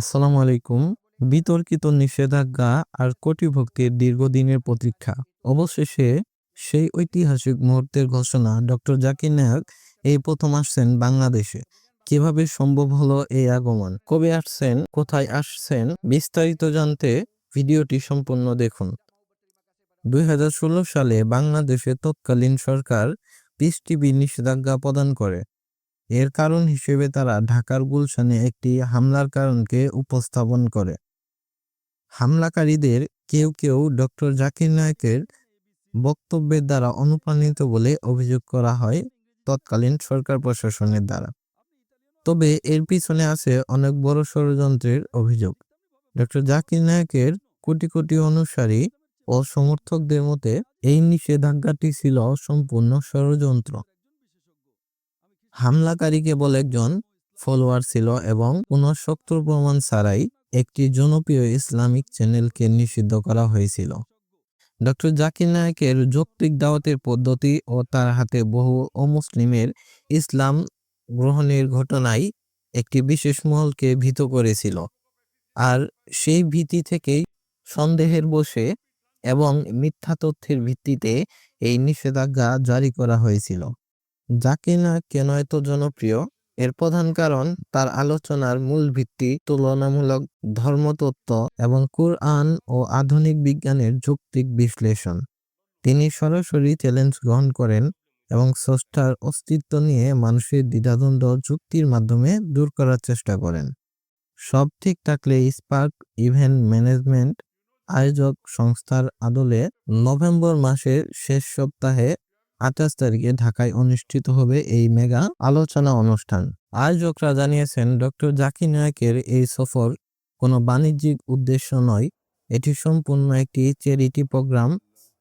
আসসালামু আলাইকুম। বিতর্কিত নিষেধাজ্ঞা আর কটিভক্তির দীর্ঘদিনের প্রতীক্ষা। অবশেষে সেই ঐতিহাসিক মুহূর্তের ঘোষণা ডক্টর জাকির নায়ক এই প্রথম আসছেন বাংলাদেশে। কীভাবে সম্ভব হলো এই আগমন? কবে আসছেন? কোথায় আসছেন? বিস্তারিত জানতে ভিডিওটি সম্পূর্ণ দেখুন। দুই হাজার ষোলো সালে বাংলাদেশে তৎকালীন সরকার পিস টিভি নিষেধাজ্ঞা প্রদান করে। এর কারণ হিসেবে তারা ঢাকার গুলশানে একটি হামলার কারণকে উপস্থাপন করে। হামলাকারীদের কেউ কেউ ডক্টর জাকির নায়কের বক্তব্যের দ্বারা অনুপ্রাণিত বলে অভিযোগ করা হয় তৎকালীন সরকার প্রশাসনের দ্বারা। তবে এর পিছনে আছে অনেক বড় ষড়যন্ত্রের অভিযোগ। ডক্টর জাকির নায়কের কোটি কোটি অনুসারী ও সমর্থকদের মতে এই নিষেধাজ্ঞাটি ছিল সম্পূর্ণ ষড়যন্ত্র। হামলাকারী কেবল একজন ফলোয়ার ছিল এবং কোনো শক্ত প্রমাণ ছাড়াই একটি জনপ্রিয় ইসলামিক চ্যানেলকে নিষিদ্ধ করা হয়েছিল। ডক্টর জাকির নায়কের যৌক্তিক দাওয়াতের পদ্ধতি ও তার হাতে বহু অমুসলিমের ইসলাম গ্রহণের ঘটনাই একটি বিশেষ মহলকে ভীত করেছিল। আর সেই ভীতি থেকেই সন্দেহের বসে এবং মিথ্যা তথ্যের ভিত্তিতে এই নিষেধাজ্ঞা জারি করা হয়েছিল। জাকির নায়ক কেন এত জনপ্রিয়। এর প্রধান কারণ, তার আলোচনার মূল ভিত্তি তুলনামূলক ধর্মতত্ত্ব এবং কুরআন ও আধুনিক বিজ্ঞানের যৌক্তিক বিশ্লেষণ। তিনি সরাসরি চ্যালেঞ্জ গ্রহণ করেন এবং স্রষ্টার অস্তিত্ব নিয়ে মানুষের দ্বিধাদ্বন্দ্ব যুক্তির মাধ্যমে দূর করার চেষ্টা করেন। সব ঠিক থাকলে স্পার্ক ইভেন্ট ম্যানেজমেন্ট আয়োজক সংস্থার আদলে নভেম্বর মাসের শেষ সপ্তাহে আঠাশ তারিখে ঢাকায় অনুষ্ঠিত হবে এই মেগা আলোচনা অনুষ্ঠান। আয়োজকরা জানিয়েছেন, ডক্টর জাকির নায়কের এই সফর কোনো বাণিজ্যিক উদ্দেশ্য নয়। এটি সম্পূর্ণ একটি চ্যারিটি প্রোগ্রাম।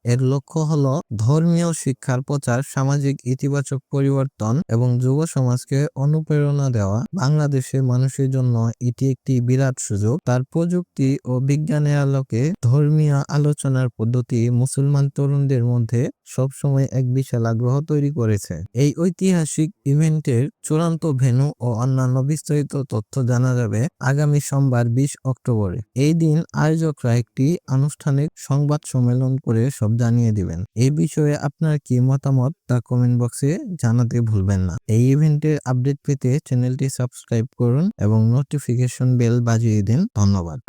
এর লক্ষ্য হল ধর্মীয় শিক্ষার প্রচার, সামাজিক ইতিবাচক পরিবর্তন এবং যুব সমাজকে অনুপ্রেরণা দেওয়া। বাংলাদেশের মানুষের জন্য এটি একটি বিরাট সুযোগ। তার প্রযুক্তি ও বিজ্ঞানের আলোকে ধর্মীয় আলোচনার পদ্ধতি মুসলমান তরুণদের মধ্যে সবসময় এক বিশাল আগ্রহ তৈরি করেছে। এই ঐতিহাসিক ইভেন্টের চূড়ান্ত ভেন্যু ও অন্যান্য বিস্তারিত তথ্য জানা যাবে আগামী সোমবার, বিশ অক্টোবরে। এই দিন আয়োজকরা একটি আনুষ্ঠানিক সংবাদ সম্মেলন করে সব জানিয়ে দিবেন। এ বিষয়ে আপনার কি মতামত তা কমেন্ট বক্সে জানাতে ভুলবেন না। এই ইভেন্টের আপডেট পেতে চ্যানেলটি সাবস্ক্রাইব করুন এবং নোটিফিকেশন বেল বাজিয়ে দিন। ধন্যবাদ।